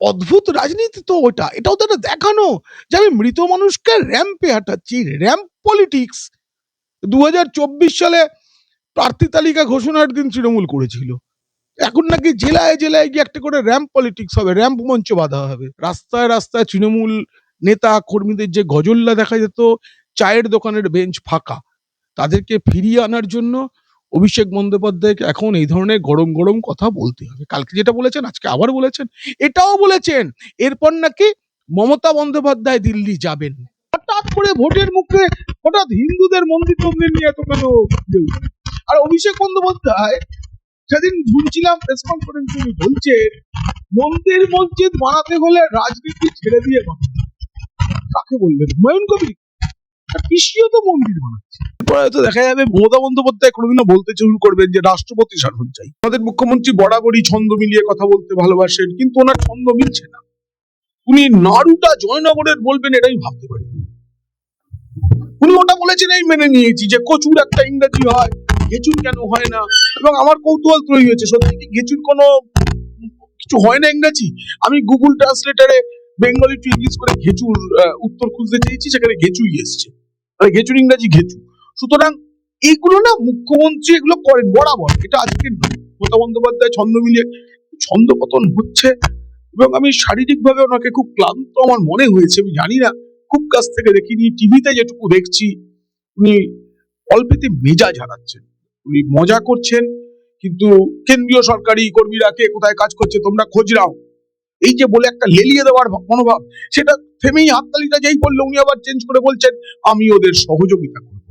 অদ্ভুত রাজনীতি তো ওটা। এটাও তো একটা দেখানো যে আমি মৃত মানুষকে র্যাম্পে হাঁটাচ্ছি র্যাম্প পলিটিক্স দু হাজার চব্বিশ সালে প্রার্থী তালিকা ঘোষণার দিন তৃণমূল করেছিল। এখন নাকি জেলায় জেলায় গিয়ে একটা করে র্যাম্প পলিটিক্স হবে র্যাম্প মঞ্চ বাঁধা হবে। রাস্তায় রাস্তায় তৃণমূল নেতা কর্মীদের যে গজল্লা দেখা যেত, চায়ের দোকানের বেঞ্চ ফাঁকা। তাদেরকে ফিরিয়ে আনার জন্য অভিষেক বন্দ্যোপাধ্যায়কে এখন এই ধরনের গরম গরম কথা বলতে হবে। কালকে যেটা বলেছেন, আজকে আবার বলেছেন, এটাও বলেছেন, এরপর নাকি মমতা বন্দ্যোপাধ্যায় দিল্লি যাবেন। হঠাৎ করে ভোটের মুখে হঠাৎ হিন্দুদের মন্দির টন্দির নিয়ে এত কেন? আর অভিষেক বন্দ্যোপাধ্যায় সেদিন শুনছিলাম প্রেস কনফারেন্স উনি বলছেন মন্দির মসজিদ বানাতে হলে রাজনীতি ছেড়ে দিয়ে বানাতে কাকে বললেন? হুমায়ুন কবির বন্দ্যোপাধ্যায় কোনোদিনও বলতে রাষ্ট্রপতি শাসন চাই। আমাদের মুখ্যমন্ত্রী বরাবরই ছন্দ মিলিয়ে কথা বলতে ভালোবাসেন, কিন্তু ওনার ছন্দ মিলছে না। উনি নাড়ুটা জয়নগরের বলবেন এটাই ভাবতে পারি। উনি ওটা বলেছেন, এই মেনে নিয়েছি যে কচুর একটা ইংরেজি হয় গেচুর কেন হয় না? এবং আমার কৌতূহল তৈরি হয়েছে সত্যি কি গেচুর কোনো কিছু হয় না ইংরেজি? আমি গুগল ট্রান্সলেটারে বেঙ্গলি টু ইংলিশ করে ঘেচুর উত্তর খুঁজতে চেয়েছি, সেখানে ঘেচুই এসছে। মানে ঘেচুর ইংরাজি ঘেচু সুতরাং এইগুলো না মুখ্যমন্ত্রী এগুলো করেন, বরাবর। এটা আজকে নয়। মমতা বন্দ্যোপাধ্যায় ছন্দ মিলিয়ে ছন্দ পতন হচ্ছে এবং আমি শারীরিকভাবে ওনাকে খুব ক্লান্ত আমার মনে হয়েছে, আমি জানি না। খুব কাছ থেকে দেখিনি টিভিতে যেটুকু দেখছি, উনি অল্পেতে মেজাজ হারাচ্ছেন। উনি মজা করছেন, কিন্তু কেন্দ্রীয় সরকারি কর্মীরা কে কোথায় কাজ করছে তোমরা খোঁজ নাও। এই যে বলে একটা লেলিয়ে দেওয়ার মনোভাব, সেটা থেমেই হাততালিটা যেই করল উনি আবার চেঞ্জ করে বলছেন, আমি ওদের সহযোগিতা করব।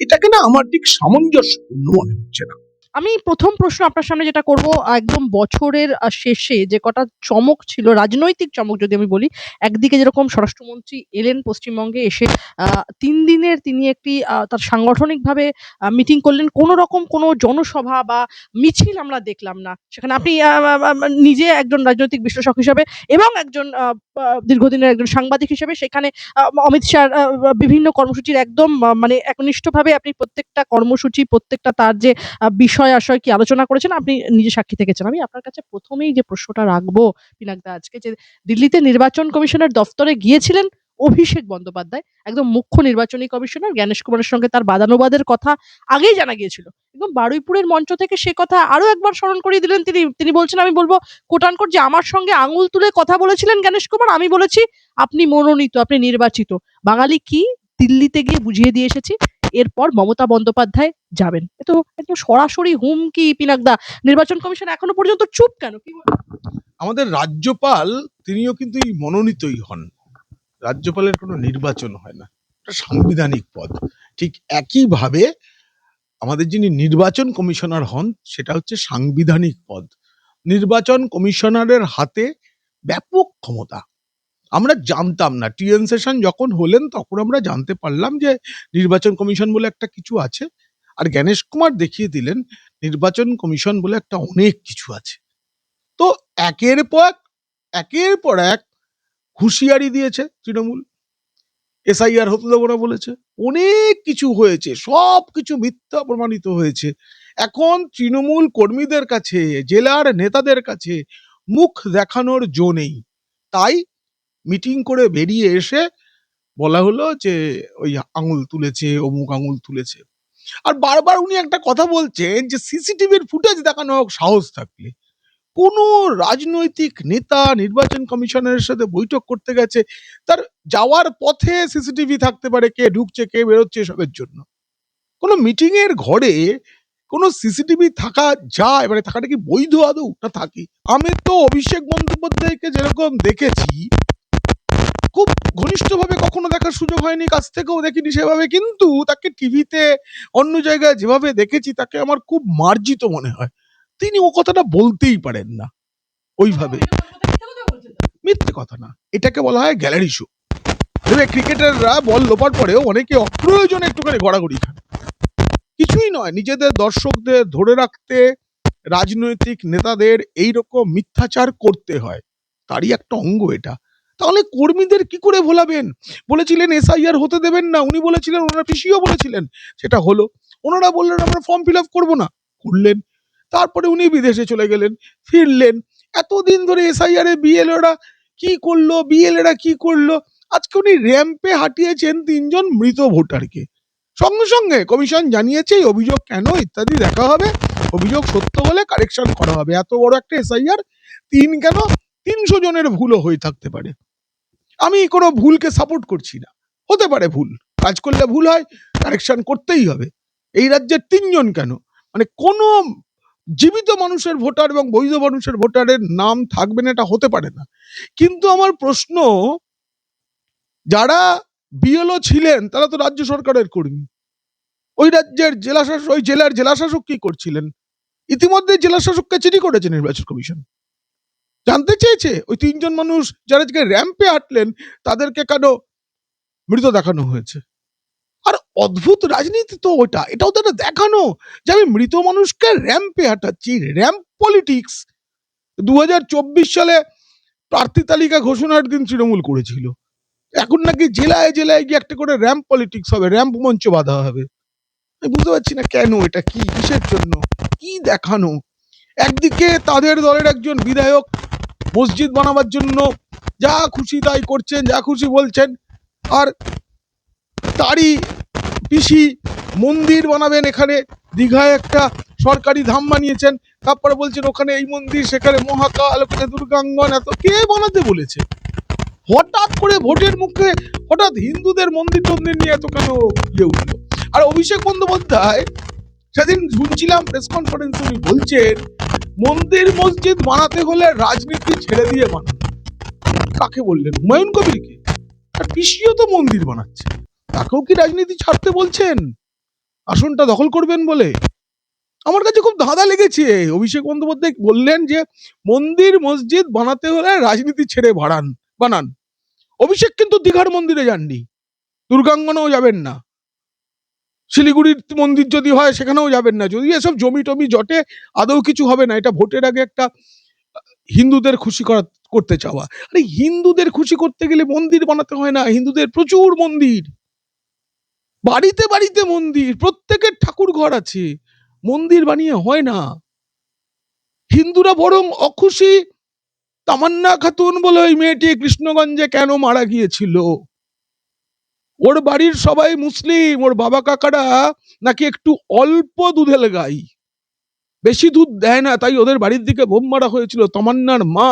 এটাকে না আমার ঠিক সামঞ্জস্যপূর্ণ মনে হচ্ছে না। আমি প্রথম প্রশ্ন আপনার সামনে যেটা করব একদম বছরের শেষে যে কটা চমক ছিল রাজনৈতিক চমক যদি আমি বলি একদিকে যেরকম স্বরাষ্ট্রমন্ত্রী এলেন পশ্চিমবঙ্গে এসে তিন দিনের তিনি একটি তার সাংগঠনিকভাবে মিটিং করলেন। কোনো রকম কোনো জনসভা বা মিছিল আমরা দেখলাম না। সেখানে আপনি নিজে একজন রাজনৈতিক বিশ্লেষক হিসাবে এবং একজন দীর্ঘদিনের একজন সাংবাদিক হিসেবে সেখানে অমিত শাহ বিভিন্ন কর্মসূচির একদম মানে একনিষ্ঠভাবে আপনি প্রত্যেকটা কর্মসূচি প্রত্যেকটা তার যে আহ, বিষয় আশয় কি আলোচনা করেছেন? আপনি নিজে সাক্ষী থেকেছেন। আমি আপনার কাছে প্রথমেই যে প্রশ্নটা রাখব পিনাকদা আজকে যে দিল্লিতে নির্বাচন কমিশনের দফতরে গিয়েছিলেন অভিষেক বন্দ্যোপাধ্যায়, একদম মুখ্য নির্বাচনী কমিশনার, জ্ঞানেশ কুমারের সঙ্গে তার বাদানুবাদের কথা আগেই জানা গিয়েছিল। একদম বারুইপুরের মঞ্চ থেকে সে কথা আরও একবার স্মরণ করিয়ে দিলেন তিনি। তিনি বলছেন, আমি বলব কোটানকোট যে আমার সঙ্গে আঙুল তুলে কথা বলেছিলেন জ্ঞানেশ কুমার, আমি বলেছি, আপনি মনোনীত, আপনি নির্বাচিত। বাঙালি কি দিল্লিতে গিয়ে বুঝিয়ে দিয়ে এসেছি? এরপর মমতা বন্দ্যোপাধ্যায় যাবেন। তো একদম সরাসরি হুমকি পিনাকদা নির্বাচন কমিশন এখনও পর্যন্ত চুপ কেন? কি? আমাদের রাজ্যপাল, তিনিও কিন্তু মনোনীতই হন। রাজ্যপালের কোনো নির্বাচন হয় না। সাংবিধানিক পদ। ঠিক একইভাবে আমাদের যিনি নির্বাচন কমিশনার হন, সেটা হচ্ছে সাংবিধানিক পদ। নির্বাচন কমিশনারের হাতে ব্যাপক ক্ষমতা। আমরা জানতাম না। টিএন সেশন যখন হলেন, তখন আমরা জানতে পারলাম যে নির্বাচন কমিশন বলে একটা কিছু আছে। আর জ্ঞানেশ কুমার দেখিয়ে দিলেন, নির্বাচন কমিশন বলে একটা অনেক কিছু আছে। তো একের পর একের পর এক হুঁশিয়ারি দিয়েছে তৃণমূল। এসআইআর হতে দেবো না বলেছে। অনেক কিছু হয়েছে, সব কিছু মিথ্যা প্রমাণিত হয়েছে। এখন তৃণমূল কর্মীদের কাছে, জেলার নেতাদের কাছে মুখ দেখানোর জো নেই। তাই মিটিং করে বেরিয়ে এসে বলা হলো যে, ওই আঙুল তুলেছে, অমুক আঙুল তুলেছে। আর বারবার উনি একটা কথা বলছেন যে, সিসিটিভির ফুটেজ দেখানো হোক, সাহস থাকলে। কোনো রাজনৈতিক নেতা, নির্বাচন কমিশনের সাথে বৈঠক করতে গেছে, তার যাওয়ার পথে সিসিটিভি থাকতে পারে, কে ঢুকছে, কে বেরোচ্ছে এসবের জন্য। কোনো মিটিং এর ঘরে কোনো সিসিটিভি থাকা যায় মানে থাকাটা কি বৈধ আদৌ? না থাকি আমি তো অভিষেক বন্দ্যোপাধ্যায়কে যেরকম দেখেছি খুব ঘনিষ্ঠভাবে কখনো দেখার সুযোগ হয়নি কাছ থেকেও দেখিনি সেভাবে কিন্তু তাকে টিভিতে অন্য জায়গায় যেভাবে দেখেছি তাকে আমার খুব মার্জিত মনে হয়। তিনি ও কথাটা বলতেই পারেন না ওইভাবে। মিথ্যে কথা না এটাকে বলা হয় গ্যালারি শো। তবে ক্রিকেটাররা বল লোপার পরেও অনেকে অপ্রয়োজনে একটুখানি গড়াগড়ি খান। কিছুই নয় নিজেদের দর্শকদের ধরে রাখতে রাজনৈতিক নেতাদের এই রকম মিথ্যাচার করতে হয়। তারই একটা অঙ্গ এটা। তাহলে কর্মীদের কি করে ভোলাবেন? বলেছিলেন, এসআইআর হতে দেবেন না। উনি বলেছিলেন, ওনারা পিসিও বলেছিলেন। সেটা হলো। ওনারা বললেন, আমরা ফর্ম ফিল আপ করব না। করলেন। তারপরে উনি বিদেশে চলে গেলেন, ফিরলেন। এতদিন ধরে এসআইআর বিএলওরা কি করল, বিএলএরা কি করল? আজকে উনি র্যাম্পে হাঁটিয়েছেন তিনজন মৃত ভোটারকে। সঙ্গে সঙ্গে কমিশন জানিয়েছে, এই অভিযোগ কেন? ইত্যাদি দেখা হবে। অভিযোগ সত্য হলে কারেকশন করা হবে। এত বড় একটা এসআইআর, তিন কেন? তিনশো জনের ভুলও হয়ে থাকতে পারে। আমি কোনো ভুলকে সাপোর্ট করছি না। হতে পারে ভুল, কাজ করলে ভুল হয় কারেকশন করতেই হবে। এই রাজ্যের তিনজন কেন? মানে কোনো জীবিত মানুষের ভোটার এবং বৈধ মানুষের ভোটারের নাম থাকবে না, এটা হতে পারে না। কিন্তু আমার প্রশ্ন, যারা বিএলও ছিলেন, তারা তো রাজ্য সরকারের কর্মী। ওই রাজ্যের জেলা শাসক ওই জেলার জেলা শাসক কি করছিলেন? ইতিমধ্যে জেলা শাসককে চিঠি করেছে নির্বাচন কমিশন। জানতে চেয়েছে? ওই তিনজন মানুষ যারা আজকে র্যাম্পে হাঁটলেন, তাদেরকে কেন মৃত দেখানো হয়েছে? আর অদ্ভুত রাজনীতি তো ওটা। এটাও তো দেখানো যে আমি মৃত মানুষকে র্যাম্পে হাঁটাচ্ছি। র্যাম্প পলিটিক্স দু সালে প্রার্থী তালিকা ঘোষণার দিন তৃণমূল করেছিল। এখন নাকি জেলায় জেলায় গিয়ে একটা করে র্যাম্প পলিটিক্স হবে র্যাম্প মঞ্চ বাঁধা হবে। আমি বুঝতে পারছি না কেন এটা, কি কিসের জন্য, কি দেখানো? একদিকে তাদের দলের একজন বিধায়ক মসজিদ বানাবার জন্য যা খুশি তাই করছেন, যা খুশি বলছেন। আর তারই পিসি মন্দির বানাবেন এখানে। দীঘায় একটা সরকারি ধাম বানিয়েছেন। তারপরে বলছেন, ওখানে এই মন্দির, সেখানে মহাকাল, ওখানে দুর্গাঙ্গন, এত কে বানাতে বলেছে? হঠাৎ করে ভোটের মুখে হঠাৎ হিন্দুদের মন্দির টন্দির নিয়ে এত কেন ইয়ে উঠল? আর অভিষেক বন্দ্যোপাধ্যায়, সেদিন শুনছিলাম প্রেস কনফারেন্স উনি বলছেন মন্দির মসজিদ বানাতে হলে রাজনীতি ছেড়ে দিয়ে বানানো। কাকে বললেন? হুমায়ুন কবিরকে? আর পিসিও তো মন্দির বানাচ্ছে। তাকেও কি রাজনীতি ছাড়তে বলছেন? আসনটা দখল করবেন বলে? আমার কাছে খুব ধাঁধা লেগেছে। অভিষেক বন্দ্যোপাধ্যায় বললেন যে, মন্দির মসজিদ বানাতে হলে রাজনীতি ছেড়ে বাড়ান, বানান। অভিষেক কিন্তু দীঘার মন্দিরে যাননি। দুর্গাঙ্গনেও যাবেন না। শিলিগুড়ির মন্দির যদি হয়, সেখানেও যাবেন না। যদি এসব জমি টমি জটে, আদৌ কিছু হবে না। এটা ভোটের আগে একটা, হিন্দুদের খুশি করা, করতে চাওয়া। আরে হিন্দুদের খুশি করতে গেলে মন্দির বানাতে হয় না। হিন্দুদের প্রচুর মন্দির। বাড়িতে বাড়িতে মন্দির। প্রত্যেকের ঠাকুর ঘর আছে। মন্দির বানিয়ে হয় না। হিন্দুরা বরং অখুশি, তামান্না খাতুন বলে ওই মেয়েটি কৃষ্ণগঞ্জে কেন মারা গিয়েছিল? ওর বাড়ির সবাই মুসলিম, ওর বাবা কাকারা নাকি একটু অল্প দুধেল গাই বেশি দুধ দেয় না, তাই ওদের বাড়ির দিকে বোম মারা হয়েছিল। তামান্নার মা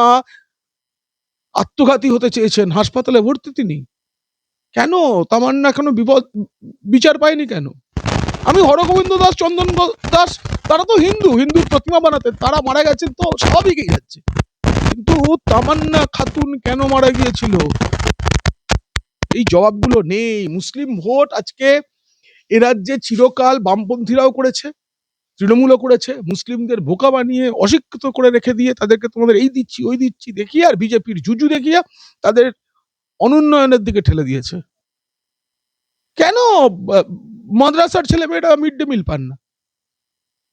আত্মঘাতী হতে চেয়েছেন, হাসপাতালে ভর্তি তিনি। কেন? তামান্না কেন বিপদ, বিচার পায়নি কেন? আমি হরগোবিন্দ দাস, চন্দন দাস, তারা তো হিন্দু, হিন্দুর প্রতিমা বানাতেন তারা মারা গেছেন তো স্বাভাবিকই যাচ্ছে। কিন্তু তামান্না খাতুন কেন মারা গিয়েছিল? এই জবাবগুলো নেই। মুসলিম ভোট আজকে এ রাজ্যে চিরকাল বামপন্থীরাও করেছে, তৃণমূলও করেছে, মুসলিমদের বোকা বানিয়ে অশিক্ষিত করে রেখে দিয়ে তাদেরকে তোমাদের এই দিচ্ছি, ওই দিচ্ছি দেখিয়ে আর বিজেপির জুজু দেখিয়ে তাদের অনুন্নয়নের দিকে ঠেলে দিয়েছে। কেন? মাদ্রাসার ছেলে ছেলেমেয়েরা মিড ডে মিল পান না।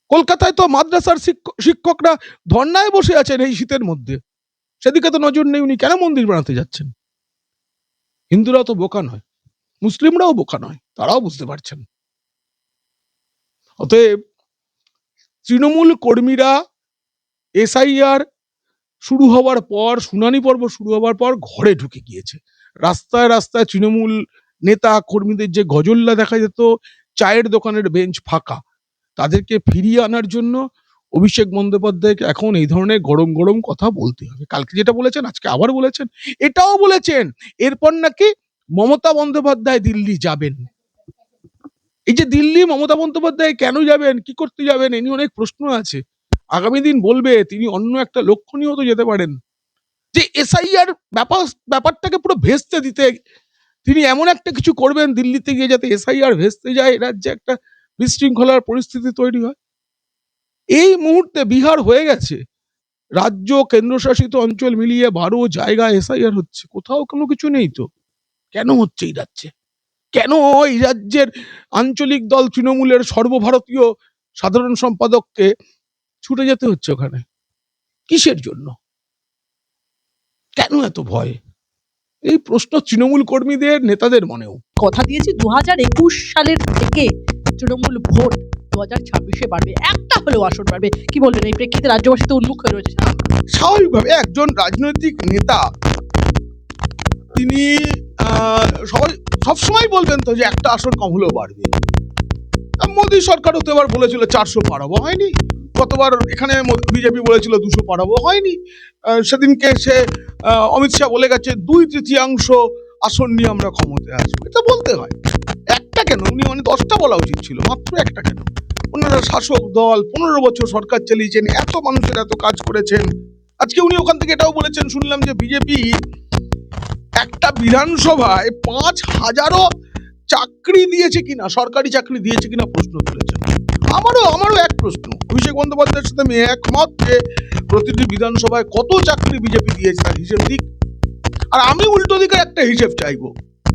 কলকাতায় তো মাদ্রাসার শিক্ষক- শিক্ষকরা ধর্নায় বসে আছেন এই শীতের মধ্যে। সেদিকে তো নজর নেই উনি। কেন মন্দির বানাতে যাচ্ছেন? হিন্দুরাও তো বোকা নয়, মুসলিমরাও বোকা নয়, তারাও বুঝতে পারছেন অতএব তৃণমূল কর্মীরা এসআইআর শুরু হওয়ার পর, শুনানি পর্ব শুরু হওয়ার পর ঘরে ঢুকে গিয়েছে। রাস্তায় রাস্তায় তৃণমূল নেতা কর্মীদের যে গজল্লা দেখা যেত, চায়ের দোকানের বেঞ্চ ফাঁকা। তাদেরকে ফিরিয়ে আনার জন্য অভিষেক বন্দ্যোপাধ্যায়কে এখন এই ধরনের গরম গরম কথা বলতে হবে। কালকে যেটা বলেছেন, আজকে আবার বলেছেন, এটাও বলেছেন, এরপর নাকি মমতা বন্দ্যোপাধ্যায় দিল্লি যাবেন। এই যে দিল্লি মমতা বন্দ্যোপাধ্যায় কেন যাবেন, কি করতে যাবেন, এ নিয়ে অনেক প্রশ্ন আছে। আগামী দিন বলবে, তিনি অন্য একটা লক্ষ্য নিয়েও তো যেতে পারেন। যে এসআইআর ব্যাপার ব্যাপারটাকে পুরো ভেস্তে দিতে, তিনি এমন একটা কিছু করবেন দিল্লিতে গিয়ে যাতে এসআইআর ভেস্তে যায় রাজ্যে একটা বিশৃঙ্খলার পরিস্থিতি তৈরি হয়। এই মুহূর্তে বিহার হয়ে গেছে। রাজ্য, কেন্দ্রশাসিত অঞ্চল মিলিয়ে বারো জায়গায় এসআইআর হচ্ছে। কোথাও কোনো কিছু নেই তো? কেন হচ্ছে এই রাজ্যে? কেন এই রাজ্যের আঞ্চলিক দল তৃণমূলের সর্বভারতীয় সাধারণ সম্পাদককে ছুটে যেতে হচ্ছে ওখানে? কিসের জন্য? কেন এত ভয়? এই প্রশ্ন তৃণমূল কর্মীদের, নেতাদের মনেও। কথা দিয়েছি দু হাজার একুশ সালের থেকে তৃণমূল ভোট। দু হাজার ছাব্বিশে বাড়বে, একটা হলেও আসন বাড়বে। কি এই প্রেক্ষিতে উন্মুখ হয়ে রয়েছে। স্বাভাবিকভাবে একজন রাজনৈতিক নেতা, তিনি সবাই, সবসময় বলবেন তো যে একটা আসন কম হলেও বাড়বে। মোদী সরকারও তো এবার বলেছিল চারশো পাড়াবো হয়নি। গতবার এখানে বিজেপি বলেছিল দুশো পাড়াবো হয়নি। সেদিনকে সে অমিত শাহ বলে গেছে, দুই তৃতীয়াংশ আসন নিয়ে আমরা ক্ষমতায় আসব। এটা বলতে হয়। একটা কেন? উনি মানে দশটা বলা উচিত ছিল, মাত্র একটা কেন? ওনারা শাসক দল, পনেরো বছর সরকার চালিয়েছেন, এত মানুষের এত কাজ করেছেন। আজকে উনি ওখান থেকে এটাও বলেছেন, শুনলাম যে বিজেপি একটা বিধানসভায় পাঁচ হাজারও চাকরি দিয়েছে কিনা, সরকারি চাকরি দিয়েছে কিনা প্রশ্ন তুলেছেন। আমারও আমারও এক প্রশ্ন। অভিষেক বন্দ্যোপাধ্যায়ের সাথে আমি একমত যে প্রতিটি বিধানসভায় কত চাকরি বিজেপি দিয়েছে তার হিসেব দিক আর আমি উল্টো দিকের একটা হিসেব চাইব।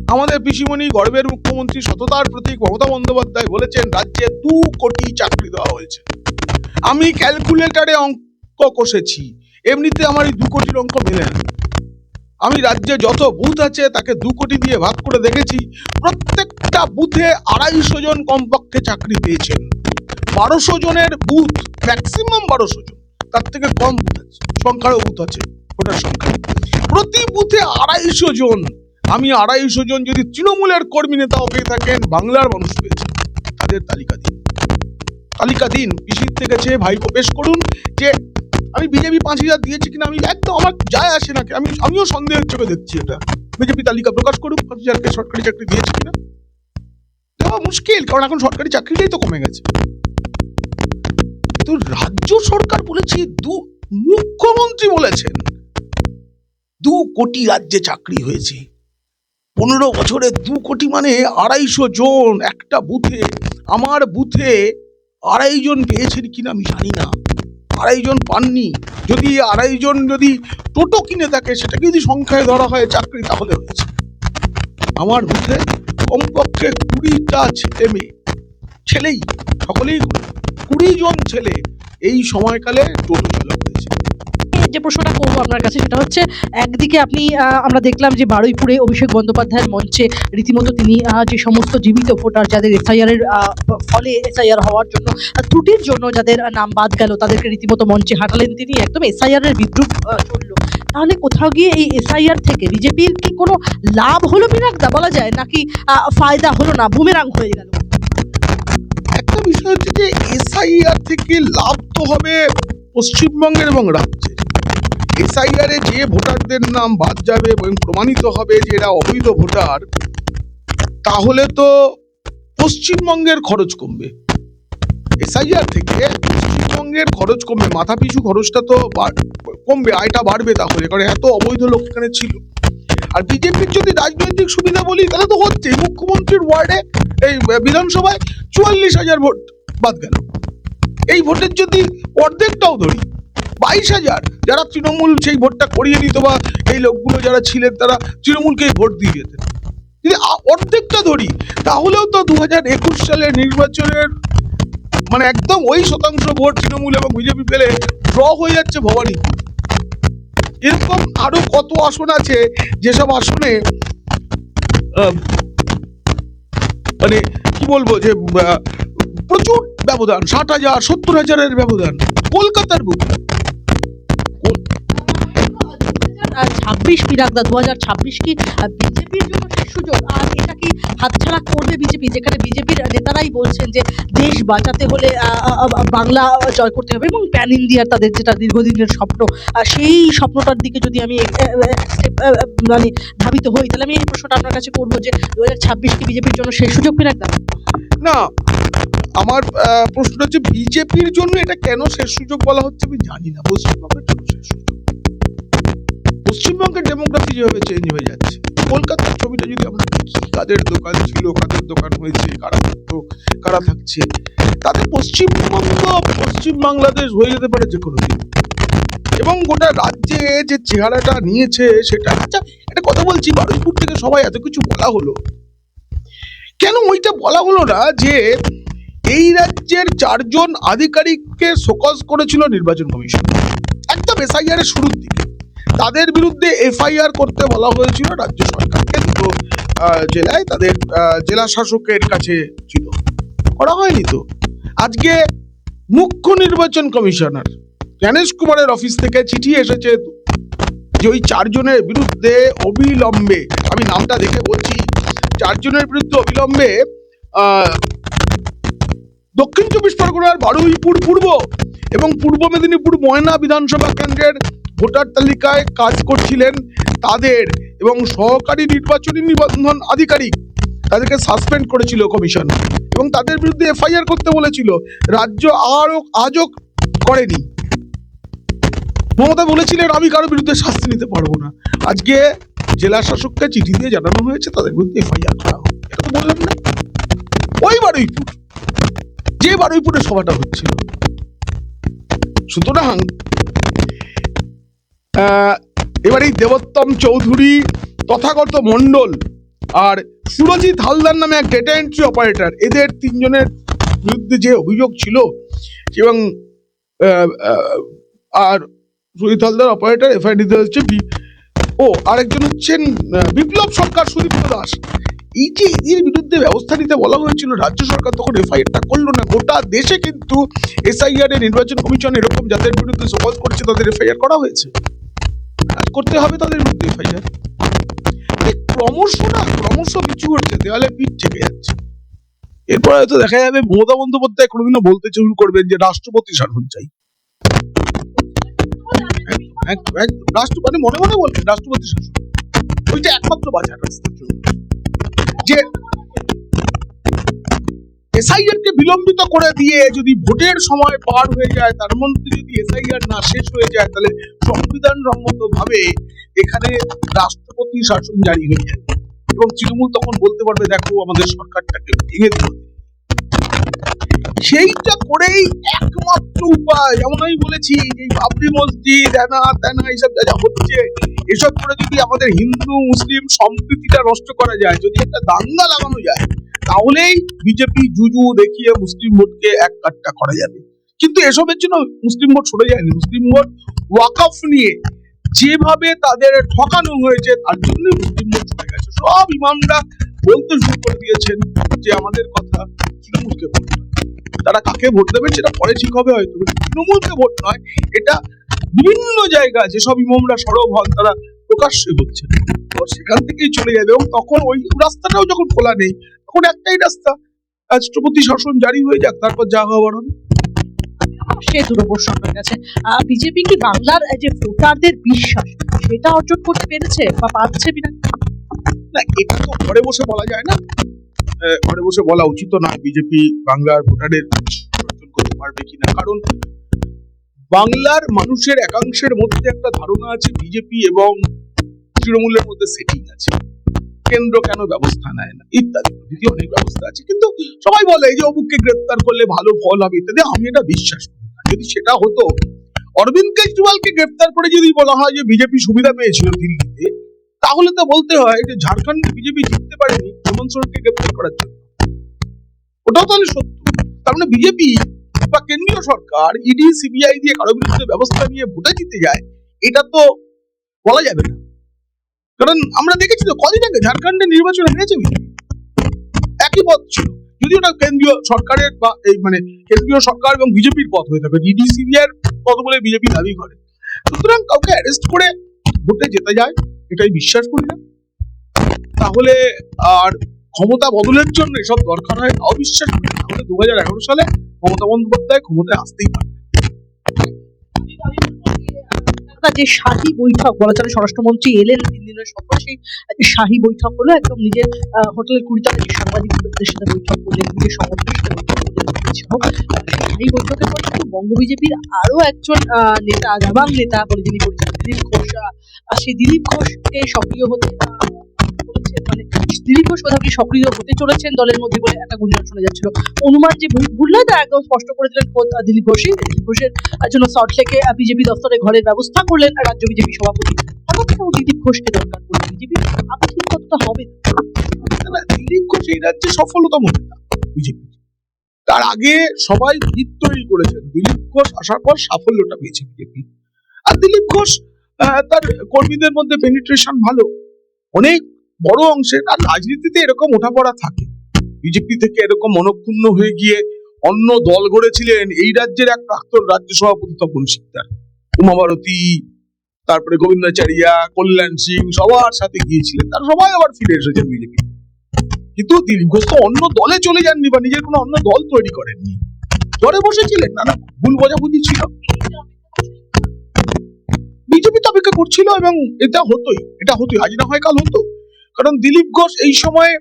আমাদের পিসিমণি গর্বের মুখ্যমন্ত্রী সততার প্রতীক মমতা বন্দ্যোপাধ্যায় বলেছেন, রাজ্যে দু কোটি চাকরি দেওয়া হয়েছে। আমি ক্যালকুলেটারে অঙ্ক কষেছি, এমনিতে আমার এই দু কোটির অঙ্ক মেলে না। আমি রাজ্যে যত বুথ আছে তাকে দু কোটি দিয়ে ভাগ করে দেখেছি, প্রত্যেকটা বুথে আড়াইশো জন কমপক্ষে চাকরি পেয়েছেন। বারোশো জনের বুথ, ম্যাক্সিমাম বারোশো জন, তার থেকে কম বুথ সংখ্যারও বুথ আছে, ভোটার সংখ্যা। প্রতি বুথে আড়াইশো জন আমি আড়াইশো জন যদি তৃণমূলের কর্মী নেতাও পেয়ে থাকেন, বাংলার মানুষ পেয়েছে তাদের তালিকা দিন। তালিকা দিন। পিসির থেকে চেয়ে ভাইপো পেশ করুন যে, আমি বিজেপি পাঁচ হাজার দিয়েছি কিনা, আমি একদম আমার যায় আসে না আমি, আমিও সন্দেহের চোখে দেখছি এটা। বিজেপি তালিকা প্রকাশ করুক, পাঁচ হাজারকে সরকারি চাকরি দিয়েছে কিনা। দেওয়া মুশকিল, কারণ এখন সরকারি চাকরিটাই তো কমে গেছে। তো রাজ্য সরকার বলেছে, দু মুখ্যমন্ত্রী বলেছেন, দু কোটি রাজ্যে চাকরি হয়েছে। পনেরো বছরে দু কোটি মানে আড়াইশো জন একটা বুথে, আমার বুথে আড়াই জন পেয়েছেন কিনা আমি জানি না। আড়াইজন পাননি। যদি আড়াইজন যদি টোটো কিনে থাকে, সেটাকে যদি সংখ্যায় ধরা হয়, চাকরি তাহলে হয়েছে। আমার বুথে কমপক্ষে কুড়িটা ছেলে মেয়ে, ছেলেই, সকলেই কুড়ি জন ছেলে এই সময়কালে টোটো চালক হয়েছে। যে প্রশ্নটা করব আপনার কাছে সেটা হচ্ছে, একদিকে আপনি আমরা দেখলাম যে বারুইপুরে অভিষেক বন্দ্যোপাধ্যায়ের মঞ্চে রীতিমতো তিনি যে সমস্ত জীবিত ভোটার যাদের এসআইআর এর ফলে এসআইআর হওয়ার জন্য ত্রুটির জন্য যাদের নাম বাদ গেল, তাদেরকে রীতিমতো মঞ্চে হাঁটালেন তিনি, একদম এসআইআর এর বিদ্রুপ চলল। তাহলে কোথাও গিয়ে এই এসআইআর থেকে বিজেপির কি কোনো লাভ হলো বিনাকদা বলা যায়? নাকি ফায়দা হলো না? বুমেরাং হয়ে গেল। একটা বিষয় হচ্ছে যে এসআইআর থেকে লাভ তো হবে পশ্চিমবঙ্গের এবং রাজ্যের। এসআইআর যে ভোটারদের নাম বাদ যাবে এবং প্রমাণিত হবে যে এরা অবৈধ ভোটার, তাহলে তো পশ্চিমবঙ্গের খরচ কমবে। এসআইআর থেকে পশ্চিমবঙ্গের খরচ কমবে মাথা পিছু খরচটা তো কমবে, আয়টা বাড়বে তাহলে, কারণ এত অবৈধ লোক এখানে ছিল। আর বিজেপির যদি রাজনৈতিক সুবিধা বলি, তাহলে তো হচ্ছে মুখ্যমন্ত্রীর ওয়ার্ডে এই বিধানসভায় চুয়াল্লিশ হাজার ভোট বাদ গেল। এই ভোটের যদি অর্ধেকটাও ধরি বাইশ হাজার। যারা তৃণমূল সেই ভোটটা করিয়ে নিত বা এই লোকগুলো যারা ছিলেন তারা তৃণমূলকেই ভোট দিয়ে যেতেন। যদি অর্ধেকটা ধরি, তাহলেও তো দু হাজার একুশ সালের নির্বাচনের মানে একদম ওই শতাংশ ভোট তৃণমূল এবং বিজেপি পেলে ড্র হয়ে যাচ্ছে ভবানী। এরকম আরও কত আসন আছে, যেসব আসনে মানে কি বলব যে প্রচুর ব্যবধান, ষাট হাজার, সত্তর হাজারের ব্যবধান। কলকাতার বুক। ছাব্বিশ বিরাগদা দু হাজার ছাব্বিশ কি বিজেপির জন্য শেষ সুযোগ? আর এটা কি হাতছাড়া করবে বিজেপি? যেখানে বিজেপির নেতারাই বলছেন যে দেশ বাঁচাতে হলে বাংলা জয় করতে হবে এবং প্যান ইন্ডিয়ার তাদের যেটা দীর্ঘদিনের স্বপ্ন সেই স্বপ্নটার দিকে যদি আমি মানে ধাবিত হই, তাহলে আমি এই প্রশ্নটা আপনার কাছে করব যে দু হাজার ছাব্বিশ কি বিজেপির জন্য শেষ সুযোগ বিরাগদা না আমার প্রশ্নটা হচ্ছে বিজেপির জন্য এটা কেন শেষ সুযোগ বলা হচ্ছে আমি জানি না। পশ্চিমবঙ্গের জন্য শেষ সুযোগ। পশ্চিমবঙ্গের ডেমোগ্রাফি যেভাবে চেঞ্জ হয়ে যাচ্ছে, কলকাতার ছবিটা যদি আমরা দেখি, কাদের দোকান ছিল, কাদের দোকান হয়েছে, কারা থাকতো, কারা থাকছে তাদের পশ্চিমবঙ্গ, পশ্চিম বাংলাদেশ হয়ে যেতে পারে যে কোনো দিন। এবং গোটা রাজ্যে যে চেহারাটা নিয়েছে সেটা আচ্ছা একটা কথা বলছি, বারুইপুর থেকে সবাই এত কিছু বলা হলো কেন ওইটা বলা হলো না যে এই রাজ্যের চারজন আধিকারিককে শোকজ করেছিল নির্বাচন কমিশন? একদম এসআইআর শুরুর দিকে। তাদের বিরুদ্ধে এফআইআর করতে বলা হয়েছিল রাজ্য সরকারকে, দুটো জেলায় তাদের জেলা শাসকের কাছে ছিল। করা হয়নি তো। আজকে মুখ্য নির্বাচন কমিশনার জ্ঞানেশ কুমারের অফিস থেকে চিঠি এসেছে যে ওই চারজনের বিরুদ্ধে অবিলম্বে, আমি নামটা দেখে বলছি চারজনের বিরুদ্ধে অবিলম্বে দক্ষিণ চব্বিশ পরগনার বারুইপুর পূর্ব এবং পূর্ব মেদিনীপুর ময়না বিধানসভা কেন্দ্রের ভোটার তালিকায় কাজ করছিলেন তাদের এবং সহকারী নির্বাচনী নিবন্ধন আধিকারিক তাদেরকে সাসপেন্ড করেছিল কমিশন এবং তাদের বিরুদ্ধে এফআইআর করতে বলেছিল। রাজ্য আরও, আজও করেনি। মমতা বলেছিলেন, আমি কারও বিরুদ্ধে শাস্তি নিতে পারব না। আজকে জেলা শাসককে চিঠি দিয়ে জানানো হয়েছে, তাদের বিরুদ্ধে এফআইআর করা হোক। এটা তো বললাম না। ওই বারুইপুর, যে বারুইপুরে সভাটা হচ্ছিল। সুতরাং এবার এই দেবোত্তম চৌধুরী, তথাগত মণ্ডল আর সুরজিৎ হালদার নামে এক ডেটা এন্ট্রি অপারেটর এদের তিনজনের বিরুদ্ধে যে অভিযোগ ছিল, এবং আর সুরজিৎ হালদার অপারেটর এফআইআর দিতে হচ্ছে ও, আরেকজন হচ্ছেন বিপ্লব সরকার সুদীপ্ত দাস। এই যে এদের বিরুদ্ধে ব্যবস্থা নিতে বলা হয়েছিল, রাজ্য সরকার তখন এফআইআরটা করল না। গোটা দেশে কিন্তু এসআইআর এর নির্বাচন কমিশন এরকম যাদের বিরুদ্ধে সমাজ করেছে, তাদের এফআইআর করা হয়েছে। করতে হবে তাদের বিরুদ্ধে এফআইআর। ক্রমশ না, ক্রমশ কিছু হচ্ছে দেওয়ালে পিঠ থেকে যাচ্ছে। এরপর হয়তো দেখা যাবে মমতা বন্দ্যোপাধ্যায় কোনোদিনও বলতে শুরু করবেন যে, রাষ্ট্রপতি শাসন চাই। একদম, একদম। রাষ্ট্র মানে মনে বলবেন রাষ্ট্রপতি শাসন। ওইটা একমাত্র বাজার রাস্তা যে এসআইআর কে বিলম্বিত করে দিয়ে যদি ভোটের সময় পার হয়ে যায় তার মধ্যে যদি এসআইআর না শেষ হয়ে যায় তাহলে সংবিধান সম্মত ভাবে এখানে রাষ্ট্রপতি শাসন জারি হয়ে যায় এবং তৃণমূল তখন বলতে পারবে দেখো আমাদের সরকারটাকে ভেঙে দিল সেইটা করেই একমাত্র উপায়। যেমন আমি বলেছি এই বাবরি মসজিদ, এনা, তেনা এইসব যা যা হচ্ছে, এসব করে যদি আমাদের হিন্দু, মুসলিম সম্প্রীতিটা নষ্ট করা যায়, যদি একটা দাঙ্গা লাগানো যায়, তাহলেই বিজেপি জুজু দেখিয়ে মুসলিম ভোটকে এক কাট্টা করা যাবে। কিন্তু এসবের জন্য মুসলিম ভোট সরে যায়নি। মুসলিম ভোট ওয়াকফ নিয়ে যেভাবে তাদের ঠকানো হয়েছে, তার জন্য মুসলিম ভোট সরে গেছে। সব ইমামরা বলতে শুরু করে দিয়েছেন যে আমাদের কথা তৃণমূলকে ভোট। তারা কাকে ভোট দেবে সেটা পরে ঠিক হবে হয়তো তৃণমূলকে ভোট নয়, এটা বিভিন্ন জায়গা, যেসব ইমামরা সরব হন তারা প্রকাশ্যে বলছেন। তো সেখান থেকেই চলে যাবে এবং তখন ওই রাস্তাটাও যখন খোলা নেই, তখন একটাই রাস্তা, রাষ্ট্রপতি শাসন জারি হয়ে যাক, তারপর যা হওয়ার হবে। সে আপনার কাছে। বিজেপি কি বাংলার যে ভোটারদের বিশ্বাস, সেটা অর্জন করতে পেরেছে বা পাচ্ছে কিনা না এটা তো ঘরে বসে বলা যায় না। ঘরে বসে বলা উচিত নয় বিজেপি বাংলার ভোটারের করতে পারবে কিনা। কারণ বাংলার মানুষের একাংশের মধ্যে একটা ধারণা আছে, বিজেপি এবং তৃণমূলের মধ্যে সেটিং আছে। কেন্দ্র কেন ব্যবস্থা নেয় না? ইত্যাদি। প্রভৃতি অনেক ব্যবস্থা আছে। কিন্তু সবাই বলে, এই যে অমুককে গ্রেপ্তার করলে ভালো ফল হবে, ইত্যাদি। আমি এটা বিশ্বাস করি না। যদি সেটা হতো, অরবিন্দ কেজরিওয়ালকে গ্রেপ্তার করে যদি বলা হয় যে বিজেপি সুবিধা পেয়েছিল দিল্লিতে তাহলে তো বলতে হয় যে ঝাড়খণ্ডে বিজেপি জিততে পারেনি হেমন্ত সোরেনকে গ্রেপ্তার করার জন্য। ওটাও তাহলে সত্য। তার মানে বিজেপি বা কেন্দ্রীয় সরকার, ইডি, সিবিআই দিয়ে কারও বিরুদ্ধে ব্যবস্থা নিয়ে ভোটে জিতে যায়, এটা তো বলা যাবে না। কারণ আমরা দেখেছি তো কদিন আগে ঝাড়খণ্ডে নির্বাচন হেরেছে বিজেপি। একই পথ ছিল। যদি ওটা কেন্দ্রীয় সরকারের বা এই মানে কেন্দ্রীয় সরকার এবং বিজেপির পথ হয়ে থাকে। ইডি সিবিআই পথ বলে বিজেপি দাবি করে। সুতরাং কাউকে অ্যারেস্ট করে ভোটে যেতে যায়। এটাই বিশ্বাস করি না। তাহলে আর ক্ষমতা বদলের জন্য এসব দরকার হয় তাও বিশ্বাস করি তাহলে দু হাজার এগারো সালে মমতা বন্দ্যোপাধ্যায় ক্ষমতায় আসতেই পারে যে শাহী বৈঠক বলা চলে স্বরাষ্ট্রমন্ত্রী এলেন তিন দিনের সফর সেই শাহী বৈঠক হলো একদম নিজের হোটেলের কুড়িতলা যে সাংবাদিকদের সাথে বৈঠক করলেন নিজের বৈঠকের পর কিন্তু বঙ্গ বিজেপির আরও একজন নেতা দাবাং নেতা বলে যিনি পরিচিত আহ, সেই দিলীপ ঘোষকে সক্রিয় হতে দিলীপ ঘোষ কোথাও সক্রিয় হতে চলেছেন দলের মধ্যে বলে একটা গুঞ্জন শোনা যাচ্ছিল। অনুমান যে ভুল- নয় তা একদম স্পষ্ট করে দিলেন দিলীপ ঘোষই। দিলীপ ঘোষের জন্য বিজেপি দপ্তরে ঘরের ব্যবস্থা করলেন রাজ্য বিজেপি সভাপতি। দিলীপ ঘোষকে দরকার করলেন বিজেপি আর্থিক কতটা হবে দিলীপ ঘোষ এই রাজ্যে সফলতম নেতা, বিজেপি। তার আগে সবাই ভিত তৈরি করেছেন। দিলীপ ঘোষ আসার পর সাফল্যটা পেয়েছে বিজেপি। আর দিলীপ ঘোষ তার কর্মীদের মধ্যে পেনিট্রেশন ভালো। অনেক বড় অংশে তার রাজনীতিতে এরকম ওঠাপড়া থাকে। বিজেপি থেকে এরকম মনক্ষুণ্ণ হয়ে গিয়ে অন্য দল গড়েছিলেন এই রাজ্যের এক প্রাক্তন রাজ্য সভাপতি তপন সিকদার উমাভারতী তারপরে গোবিন্দাচারিয়া, কল্যাণ সিং সবার সাথে গিয়েছিলেন। তারা সবাই আবার ফিরে এসেছেন বিজেপি কিন্তু তো অন্য দলে চলে যাননি বা নিজের কোনো অন্য দল তৈরি করেননি। ঘরে বসেছিলেন না না ভুল বোঝাবুঝি ছিল। বিজেপি তো অপেক্ষা করছিল এবং এটা হতোই এটা হতোই আজ না হয় কাল হতো। কারণ দিলীপ ঘোষ এই সময়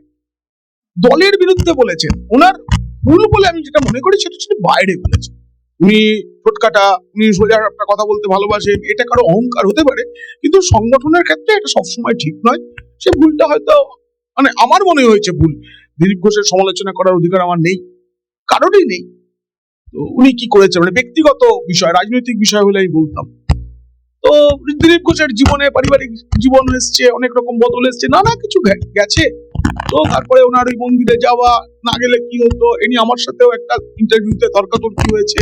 দলের বিরুদ্ধে বলেছেন, ওনার ভুল বলে আমি যেটা মনে করি সেটা ছিল বাইরে বলেছেন। উনি ছোটকাটা উনি সোজা একটা কথা বলতে ভালোবাসেন, এটা কারও অহংকার হতে পারে, কিন্তু সংগঠনের ক্ষেত্রে এটা সবসময় ঠিক নয়। সে ভুলটা হয়তো মানে আমার মনে হয়েছে ভুল। দিলীপ ঘোষের সমালোচনা করার অধিকার আমার নেই, কারোরই নেই। তো উনি কি করেছেন? মানে ব্যক্তিগত বিষয়, রাজনৈতিক বিষয় হলে আমি বলতাম। তো দিলীপ ঘোষের জীবনে, পারিবারিক জীবন এসছে, অনেক রকম বদল এসছে, নানা কিছু গেছে। তো তারপরে ওনার ওই মন্দিরে যাওয়া, না গেলে কি হতো, এ নিয়ে আমার সাথেও একটা ইন্টারভিউতে তর্কাতর্কি হয়েছে।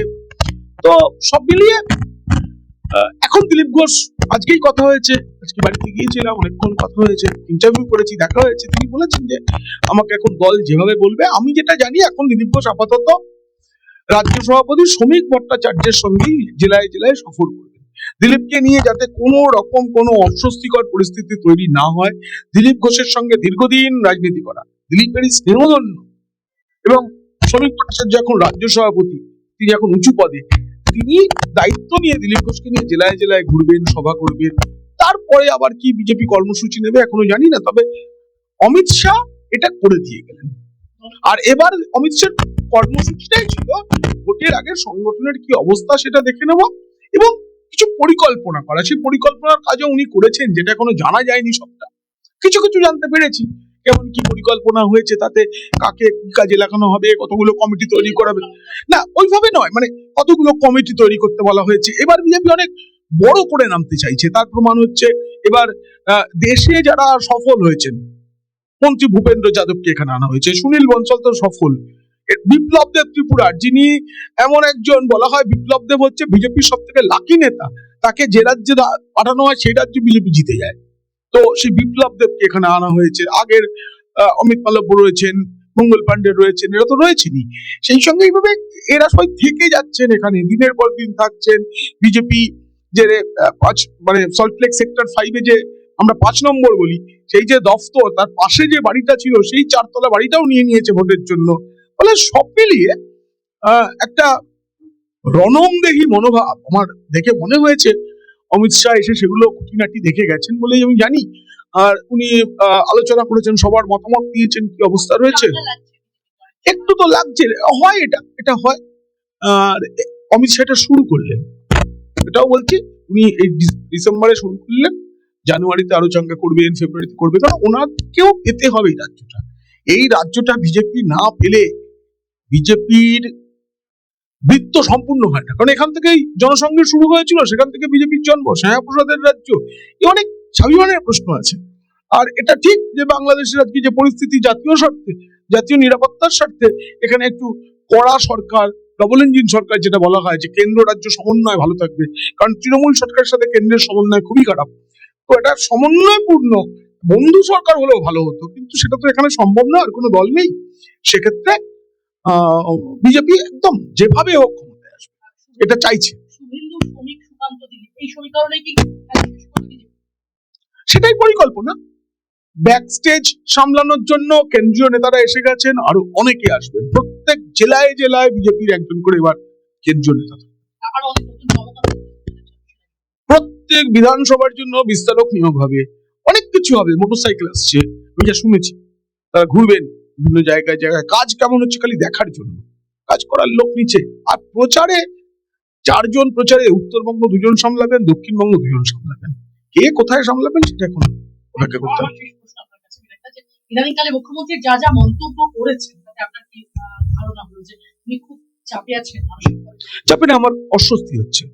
তো সব মিলিয়ে এখন দিলীপ ঘোষ আজকেই কথা হয়েছে। আজকে বাড়িতে গিয়েছিলাম, অনেকক্ষণ কথা হয়েছে ইন্টারভিউ করেছি, দেখা হয়েছে। তিনি বলেছেন যে, আমাকে এখন দল যেভাবে বলবে, আমি যেটা জানি, এখন দিলীপ ঘোষ আপাতত রাজ্য সভাপতি, শ্রমিক ভট্টাচার্যের সঙ্গেই জেলায় জেলায় সফর করবেন দিলীপকে নিয়ে যাতে কোনো রকম কোনো অস্বস্তিকর পরিস্থিতি তৈরি না হয়, দিলীপ ঘোষের সঙ্গে দীর্ঘদিন রাজনীতি করা। দিলীপেরই স্নেহধন্য এবং শ্রমিক ভট্টাচার্য এখন রাজ্য সভাপতি, তিনি এখন উঁচু পদে। তিনি দায়িত্ব নিয়ে দিলীপ ঘোষকে নিয়ে জেলায় জেলায় ঘুরবেন, সভা করবেন। তারপরে আবার কি বিজেপি কর্মসূচি নেবে এখনও জানি না, তবে অমিত শাহ এটা করে দিয়ে গেলেন। আর এবার অমিত শাহ কর্মসূচিটাই ছিল, ভোটের আগে সংগঠনের কি অবস্থা সেটা দেখে নেব। এবং কিছু পরিকল্পনা করা। সেই পরিকল্পনার কাজও উনি করেছেন, যেটা এখনও জানা যায়নি সবটা। কিছু কিছু জানতে পেরেছি, কেমন কি পরিকল্পনা হয়েছে, তাতে কাকে কি কাজে লাগানো হবে, কতগুলো কমিটি তৈরি করাবে। না, ওইভাবে নয় মানে কতগুলো কমিটি তৈরি করতে বলা হয়েছে। এবার বিজেপি অনেক বড় করে নামতে চাইছে। তার প্রমাণ হচ্ছে, এবার দেশে যারা সফল হয়েছেন, মন্ত্রী ভূপেন্দ্র যাদবকে এখানে আনা হয়েছে। সুনীল বনসল তো সফল। বিপ্লব দেব ত্রিপুরার যিনি এমন একজন বলা হয় বিপ্লব দেব হচ্ছে বিজেপির সব থেকে লাকি নেতা। তাকে যে রাজ্যে পাঠানো হয়, সেই রাজ্যে বিজেপি জিতে যায়। তো সেই বিপ্লব দেবকে এখানে আনা হয়েছে। আগের অমিত মালব্য রয়েছেন, মঙ্গল পান্ডে রয়েছেন, এরা তো রয়েছেনই। সেই সঙ্গে এইভাবে এরা সবাই থেকে যাচ্ছেন এখানে। দিনের পর দিন থাকছেন। বিজেপি যে পাঁচ মানে সল্টলেক সেক্টর ফাইভে যে আমরা পাঁচ নম্বর বলি, সেই যে দফতর, তার পাশে যে বাড়িটা ছিল, সেই চারতলা বাড়িটাও নিয়ে নিয়েছে ভোটের জন্য। ফলে সব মিলিয়ে একটা রণংদেহী মনোভাব আমার দেখে মনে হয়েছে। অমিত শাহ এসে সেগুলো খুঁটিনাটি দেখে গেছেন বলেই আমি জানি। আর উনি আলোচনা করেছেন সবার মতামত দিয়েছেন কি অবস্থা রয়েছে? একটু তো লাগছে হয় এটা এটা হয়। আর অমিত শাহ এটা শুরু করলেন। এটাও বলছি উনি এই ডিসেম্বরে শুরু করলেন। জানুয়ারিতে আরও চাঙ্গা করবেন ফেব্রুয়ারিতে করবেন কারণ ওনাকেও পেতে হবে এই রাজ্যটা। এই রাজ্যটা বিজেপি না পেলে বিজেপির বৃত্ত সম্পূর্ণ হয় না। কারণ এখান থেকেই জনসংঘ শুরু হয়েছিল, সেখান থেকে বিজেপির জন্ম শ্যামা প্রসাদের রাজ্য, এ অনেক স্বাভিমানের প্রশ্ন আছে। আর এটা ঠিক যে বাংলাদেশের আজকে যে পরিস্থিতি জাতীয় স্বার্থে, জাতীয় নিরাপত্তার স্বার্থে, এখানে একটু কড়া সরকার ডবল ইঞ্জিন সরকার যেটা বলা হয়, যে কেন্দ্র রাজ্য সমন্বয় ভালো থাকবে। কারণ তৃণমূল সরকারের সাথে কেন্দ্রের সমন্বয় খুবই খারাপ। তো এটা সমন্বয়পূর্ণ, বন্ধু সরকার হলেও ভালো হতো, কিন্তু সেটা তো এখানে সম্ভব না আর কোনো দল নেই। সেক্ষেত্রে বিজেপি একদম যেভাবে হোক ক্ষমতায় আসবে। এটা চাইছে? সেটাই পরিকল্পনা। ব্যাক স্টেজ সামলানোর জন্য কেন্দ্রীয় নেতারা এসে গেছেন আরও অনেকে আসবেন। প্রত্যেক জেলায় জেলায় বিজেপির একজন করে এবার কেন্দ্রীয় নেতা প্রত্যেক বিধানসভার জন্য বিস্তারক নিয়োগ হবে। অনেক কিছু হবে মোটরসাইকেল আসছে আমি যা শুনেছি। তারা ঘুরবেন। বিভিন্ন জায়গায় জায়গায় কাজ কেমন হচ্ছে খালি দেখার জন্য। কাজ করার লোক নিচে। আর প্রচারে চারজন প্রচারে উত্তরবঙ্গ দুজন সামলাবেন দক্ষিণবঙ্গ দুজন সামলাবেন। কে কোথায় সামলাবেন সেটা এখন অপেক্ষা করতে হবে। ইদানিংকালে মুখ্যমন্ত্রী যা যা মন্তব্য করেছেন তাতে আপনার কি ধারণা হলো যে উনি খুব চাপে আছেন চাপে না আমার অস্বস্তি হচ্ছে।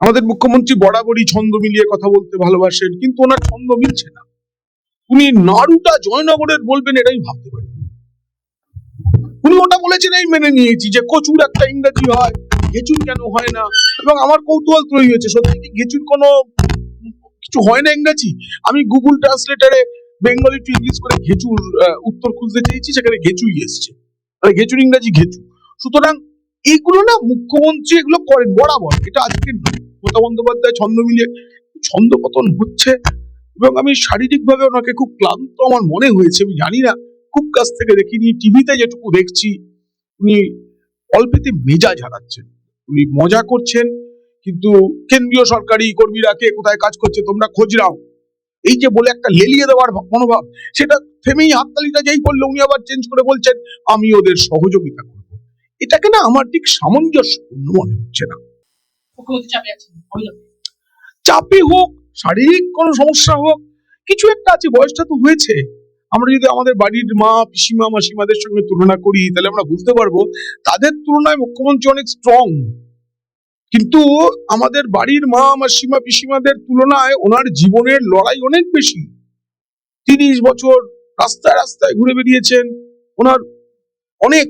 আমাদের মুখ্যমন্ত্রী বরাবরই ছন্দ মিলিয়ে কথা বলতে ভালোবাসেন কিন্তু ওনার ছন্দ মিলছে না। উনি নাড়ুটা জয়নগরের বলবেন এটাই ভাবতে পারি। উনি ওটা বলেছেন, এই মেনে নিয়েছি যে কচুর একটা ইংরেজি হয়, ঘেচুর কেন হয় না? এবং আমার কৌতূহল তৈরি হয়েছে, সত্যি কি ঘেচুর কোনো কিছু হয় না ইংরেজি? আমি গুগল ট্রান্সলেটারে বেঙ্গলি টু ইংলিশ করে ঘেচুর উত্তর খুঁজতে চেয়েছি, সেখানে ঘেচুই এসছে। তাহলে ঘেচুর ইংরেজি ঘেচু। সুতরাং এইগুলো না মুখ্যমন্ত্রী এগুলো করেন, বরাবর। এটা আজকে। মমতা বন্দ্যোপাধ্যায় ছন্দ মিলিয়ে ছন্দ পতন হচ্ছে এবং আমি শারীরিকভাবে ওনাকে খুব ক্লান্ত আমার মনে হয়েছে, আমি জানি না। খুব কাছ থেকে দেখিনি টিভিতে যেটুকু দেখছি উনি অল্পেতে মেজাজ হারাচ্ছেন। উনি মজা করছেন কিন্তু কেন্দ্রীয় সরকারি কর্মীরা কে কোথায় কাজ করছে তোমরা খোঁজ রাও এই যে বলে একটা লেলিয়ে দেওয়ার মনোভাব সেটা থেমেই হাততালিটা যেই করল উনি আবার চেঞ্জ করে বলছেন আমি ওদের সহযোগিতা করব। এটাকে না আমার ঠিক সামঞ্জস্যপূর্ণ মনে হচ্ছে না। চাপে চাপে হোক শারীরিক কোনো সমস্যা হোক কিছু একটা আছে বয়সটা তো হয়েছে। আমরা যদি আমাদের বাড়ির মা, পিসিমা, মাসিমাদের সঙ্গে তুলনা করি, তাহলে আমরা বুঝতে পারব তাদের তুলনায় মুখ্যমন্ত্রী অনেক স্ট্রং কিন্তু আমাদের বাড়ির মা, মাসিমা, পিসিমাদের তুলনায় ওনার জীবনের লড়াই অনেক বেশি। তিরিশ বছর রাস্তায় রাস্তায় ঘুরে বেরিয়েছেন ওনার অনেক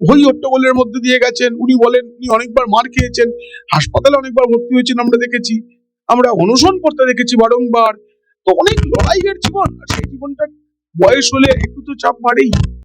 হই হট্টগোলের মধ্যে দিয়ে গেছেন। উনি বলেন, উনি অনেকবার মার খেয়েছেন, হাসপাতালে অনেকবার ভর্তি হয়েছেন আমরা দেখেছি, আমরা অনশন করতে দেখেছি বারংবার। তো অনেক লড়াইয়ের জীবন, আর সেই জীবনটা বয়স হলে একটু তো চাপ বাড়েই।